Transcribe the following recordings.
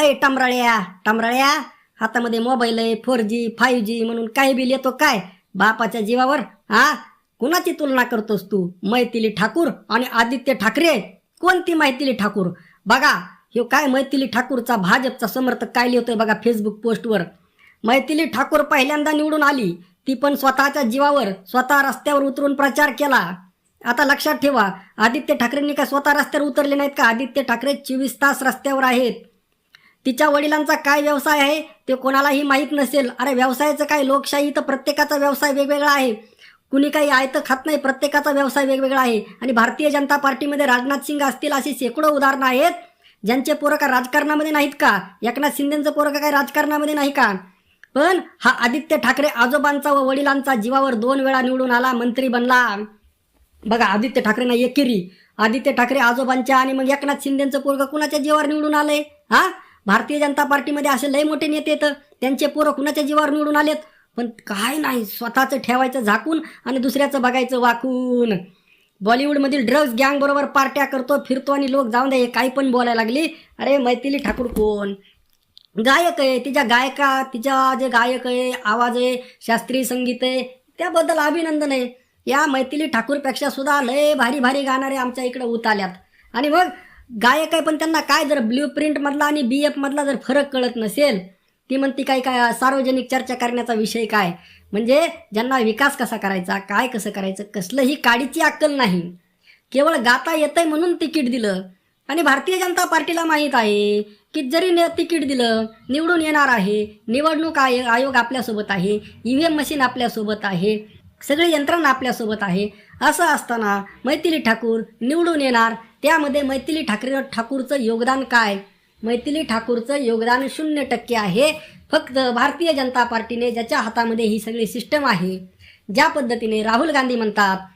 अय टमराळ्या टमराळ्या हातामध्ये मोबाईल आहे फोर जी फाईव्ह जी म्हणून काही बिल येतो काय? बापाच्या जीवावर हा? कुणाची तुलना करतोस तू? मैथिली ठाकूर आणि आदित्य ठाकरे कोणती मैथिली ठाकूर? बघा हे काय मैथिली ठाकूरचा भाजपचा समर्थक काय लिहितोय बघा फेसबुक पोस्टवर. मैथिली ठाकूर पहिल्यांदा निवडून आली. ती पण स्वतःच्या जीवावर स्वतः रस्त्यावर उतरून प्रचार केला. आता लक्षात ठेवा आदित्य ठाकरेंनी काय स्वतः रस्त्यावर उतरले नाहीत का? आदित्य ठाकरे चोवीस तास रस्त्यावर आहेत. तिच्या वडिलांचा काय व्यवसाय आहे ते कोणालाही माहीत नसेल. अरे व्यवसायाचं काय? लोकशाही तर प्रत्येकाचा व्यवसाय वेगवेगळा आहे. कुणी काही आयत खात नाही प्रत्येकाचा व्यवसाय वेगवेगळा आहे. आणि भारतीय जनता पार्टीमध्ये राजनाथ सिंग असतील अशी शेकडो उदाहरणं आहेत ज्यांचे पोरं का राजकारणामध्ये नाहीत का? एकनाथ शिंदेचं पोरं काय काही राजकारणामध्ये नाही का? पण हा आदित्य ठाकरे आजोबांचा व वडिलांचा जीवावर दोन वेळा निवडून आला मंत्री बनला. बघा आदित्य ठाकरेंना एकेरी. आदित्य ठाकरे आजोबांच्या आणि मग एकनाथ शिंदेचं पोरग कुणाच्या जीवावर निवडून आलंय? हा? भारतीय जनता पार्टीमध्ये असे लय मोठे नेते येतं त्यांचे पोरं कुणाच्या जीवावर निवडून आलेत? पण काय नाही स्वतःचं ठेवायचं झाकून आणि दुसऱ्याचं बघायचं वाकून. बॉलिवूडमधील ड्रग्ज गँग बरोबर पार्ट्या करतो फिरतो आणि लोक जाऊन द्या काही पण बोलायला लागली. अरे मैथिली ठाकूर कोण? गायक आहे तिच्या गायका तिच्या जे गायक आहे आवाज आहे शास्त्रीय संगीत आहे त्याबद्दल अभिनंदन आहे. या मैथिली ठाकूरपेक्षा सुद्धा लय भारी भारी गाणारे आमच्या इकडे उताल्यात आणि मग गायक आहे पण त्यांना काय जर ब्ल्यू प्रिंटमधला आणि बी एफमधला जर फरक कळत नसेल ती म्हणती काय काय सार्वजनिक चर्चा करण्याचा विषय काय? म्हणजे ज्यांना विकास कसा करायचा काय कसं करायचं कसलंही काडीची अक्कल नाही. केवळ गाता येतंय म्हणून तिकीट दिलं. आणि भारतीय जनता पार्टीला माहीत आहे की जरी तिकीट दिलं निवडून येणार आहे निवडणूक आय आयोग आपल्यासोबत आहे ई व्ही एम मशीन आपल्यासोबत आहे सगळी यंत्रणा आपल्यासोबत आहे असं असताना मैथिली ठाकूर निवडून येणार त्यामध्ये मैथिली ठाकरे ठाकूरचं योगदान काय? मैथिली ठाकूरचं योगदान शून्य टक्के आहे. फक्त भारतीय जनता पार्टीने ज्याच्या हातामध्ये ही सगळी सिस्टम आहे ज्या पद्धतीने राहुल गांधी म्हणतात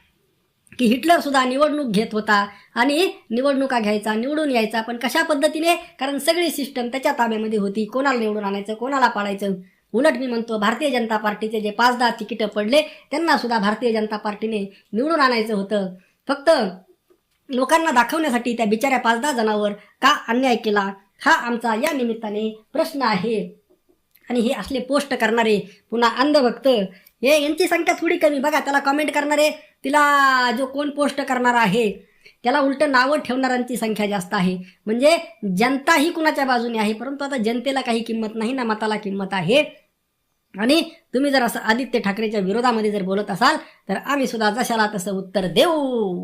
की हिटलर सुद्धा निवडणूक घेत होता आणि निवडणुका घ्यायचा निवडून यायचा पण कशा पद्धतीने? कारण सगळी सिस्टम त्याच्या ताब्यामध्ये होती. कोणाला निवडून आणायचं कोणाला पाडायचं? उलट मी म्हणतो भारतीय जनता पार्टीचे जे पाच दहा तिकीटं पडले त्यांना सुद्धा भारतीय जनता पार्टीने निवडून आणायचं होतं. फक्त लोकांना दाखवण्यासाठी त्या बिचाऱ्या पाच दहा जणांवर का अन्याय केला? हा आमचा या निमित्ताने प्रश्न आहे. आणि हे असले पोस्ट करणारे पुन्हा अंधभक्त हे यांची संख्या थोडी कमी. बघा त्याला कमेंट करणारे तिला जो कोण पोस्ट करणार आहे त्याला उलट नावं ठेवणाऱ्यांची संख्या जास्त आहे. म्हणजे जनता ही कुणाच्या बाजूने आहे? परंतु आता जनतेला काही किंमत नाही ना मताला किंमत आहे. आणि तुम्ही जर असं आदित्य ठाकरेच्या विरोधामध्ये जर बोलत असाल तर आम्ही सुद्धा जशाला तसं उत्तर देऊ.